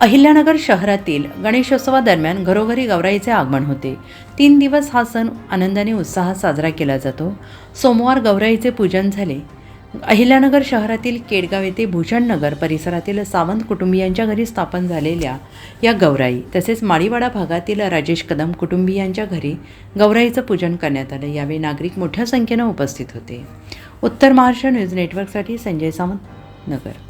अहिल्यानगर शहरातील गणेशोत्सवादरम्यान घरोघरी गौराईचे आगमन होते. तीन दिवस हा सण आनंदाने उत्साहात साजरा केला जातो. सोमवार गौराईचे पूजन झाले. अहिल्यानगर शहरातील केडगाव येथे भूषणनगर परिसरातील सावंत कुटुंबियांच्या घरी स्थापन झालेल्या या गौराई तसेच माळीवाडा भागातील राजेश कदम कुटुंबियांच्या घरी गौराईचं पूजन करण्यात आलं. यावेळी नागरिक मोठ्या संख्येनं उपस्थित होते. उत्तर महाराष्ट्र न्यूज नेटवर्कसाठी संजय सावंत नगर.